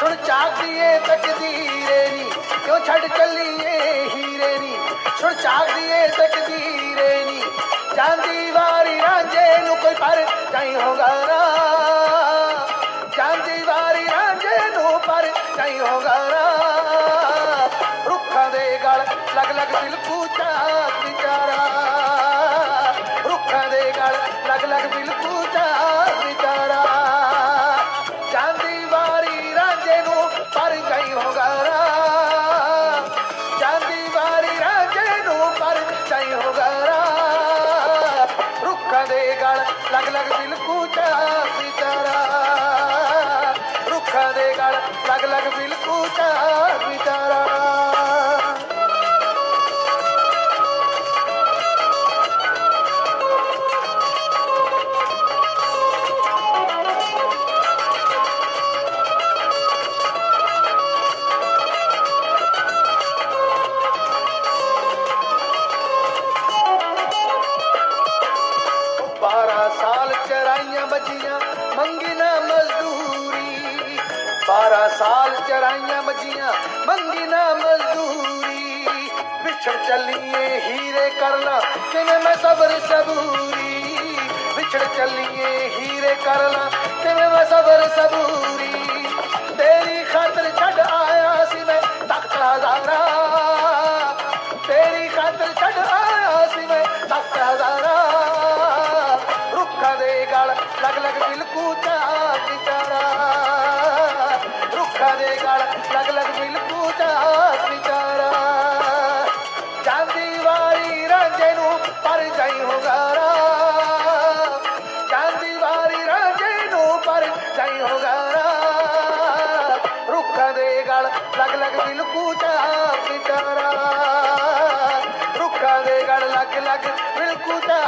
ਸੁਣ ਚਾਹਦੀਏ ਤਕਦੀਰੇ ਨੀ, ਕਿਉਂ ਛੱਡ ਚੱਲੀਏ ਹੀਰੇ ਨੀ? ਸੁਣ ਚਾਹਦੀਏ ਤਕਦੀਰੇ ਨੀ, ਜਾਂਦੀ ਵਾਰੀ ਰਾਂਝੇ ਨੂੰ ਕੋਈ ਪਰ ਚਾਹੀ ਹੋਗਾ ਨਾ। ਜਾਂਦੀ ਵਾਰੀ ਰਾਂਝੇ ਨੂੰ ਪਰ ਚਾਹੀ ਹੋਗਾ ਨਾ। ਰੁੱਖਾਂ ਦੇ ਗਲ ਲਗ ਲਗ ਦਿਲ ਕੂਚਾ ਦੇ ਗਲ, ਲਗ ਲਗ ਦਿਲ ਕੂਚਾ ਵਿਚਾਰਾ ਰੁੱਖਾਂ ਦੇ ਗਲ, ਲਗ ਲਗ ਦਿਲ ਕੂਚਾ ਵਿਚਾਰਾ ਬਾਰਾਂ ਸਾਲ ਚਰਾਈਆਂ ਮੱਝੀਆਂ ਮੰਗੀ ਨਾ ਮਜ਼ਦੂਰੀ ਵਿਛੜ ਚੱਲੀਏ ਹੀਰੇ ਕਰ ਲਾ ਕਿਵੇਂ ਮੈਂ ਸਬਰ ਸਬੂਰੀ ਵਿਛੜ ਚੱਲੀਏ ਹੀਰੇ ਕਰ ਲਾ ਕਿਵੇਂ ਮੈਂ ਸਬਰ ਸਬੂਰੀ ਤੇਰੀ ਖਾਤਰ ਛੱਡ ਆਇਆ ਸੀ ਮੈਂ ਤਖਤ ਹਜ਼ਾਰਾ ਤੇਰੀ ਖਾਤਰ ਛੱਡ ਆਇਆ ਸੀ ਮੈਂ ਤਖਤ ਹਜ਼ਾਰਾ ਰੁੱਖਾਂ ਦੇ ਗਲ, ਲਗ ਲਗ ਦਿਲ ਕੂਚਾ ਵਿਚਾਰਾ। ਰੁੱਖਾਂ ਦੇ ਗਲ, ਲਗ ਲਗ ਦਿਲ ਕੂਚਾ ਵਿਚਾਰਾ। ਜਾਂਦੀ ਵਾਰੀ ਰਾਂਝੇ ਨੂੰ ਪਰ ਜਾਈ ਹੋਗਾਰਾ। ਜਾਂਦੀ ਵਾਰੀ ਰਾਂਝੇ ਨੂੰ ਪਰ ਜਾਈ ਹੋਗਾਰਾ। ਰੁੱਖਾਂ ਦੇ ਗਲ, ਲਗ ਲਗ ਦਿਲ ਕੂਚਾ ਵਿਚਾਰਾ। ਰੁੱਖਾਂ ਦੇ ਗਲ, ਲਗ ਲਗ ਦਿਲ ਕੂਚਾ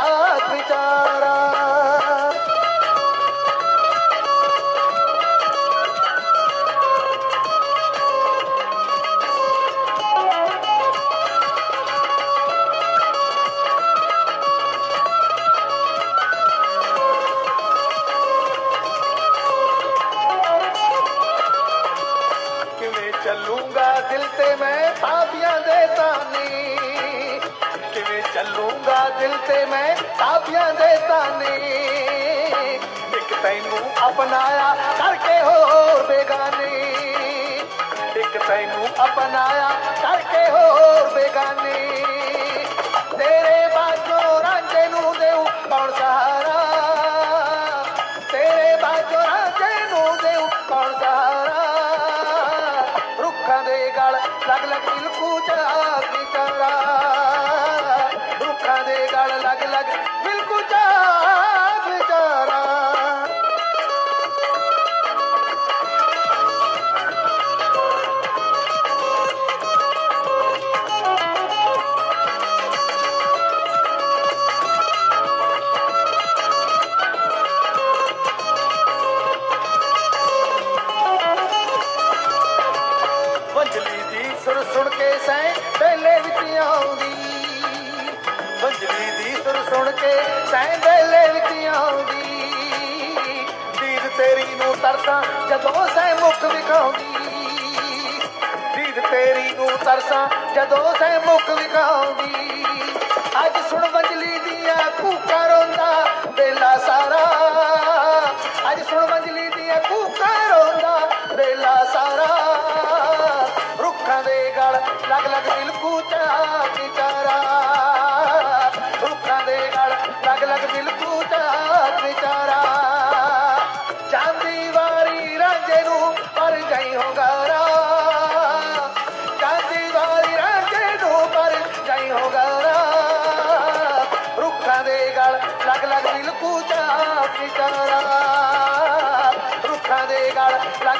ਦਿਲ ਤੇ ਮੈਂ ਸਾਬੀਆਂ ਦੇ ਤਾਨੇ। ਕਿਵੇਂ ਚੱਲੂਗਾ ਦਿਲ ਤੇ ਮੈਂ ਸਾਬੀਆਂ ਦੇ ਤਾਨੇ। ਇੱਕ ਤੈਨੂੰ ਅਪਣਾਇਆ ਕਰਕੇ ਹੋ ਬੇਗਾਨੀ। ਇੱਕ ਤੈਨੂੰ ਅਪਣਾਇਆ ਕਰਕੇ ਹੋ ਬੇਗਾਨੀ। ਤੇਰੇ ਬਾਝੋਂ ਰਾਂਝੇ ਨੂੰ ਦੇਉ ਕੌਣ ਸਹਾਰਾ ڪر اڳ بلڪجهه ਸੁਣ ਸੈਂ ਪਹਿਲੇ ਵਿੱਚ ਆਉਂਦੀ। ਵੰਜਲੀ ਦੀ ਸੁਰ ਸੁਣ ਕੇ ਸੈਂ ਪਹਿਲੇ ਵਿੱਚ ਆਉਂਦੀ। ਦੀਦ ਤੇਰੀ ਨੂੰ ਤਰਸਾਂ ਜਦੋਂ ਸੈਂ ਮੁਖ ਵਿਖਾਉਂਦੀ। ਦੀਦ ਤੇਰੀ ਨੂੰ ਤਰਸਾਂ ਜਦੋਂ ਸੈਂ ਮੁਖ ਵਿਖਾਉਂਦੀ। ਅੱਜ ਸੁਣ ਰੁੱਖਾਂ ਦੇ ਲਗ ਲਗ ਦਿਲ ਕੂਚਾ ਵਿਚਾਰਾ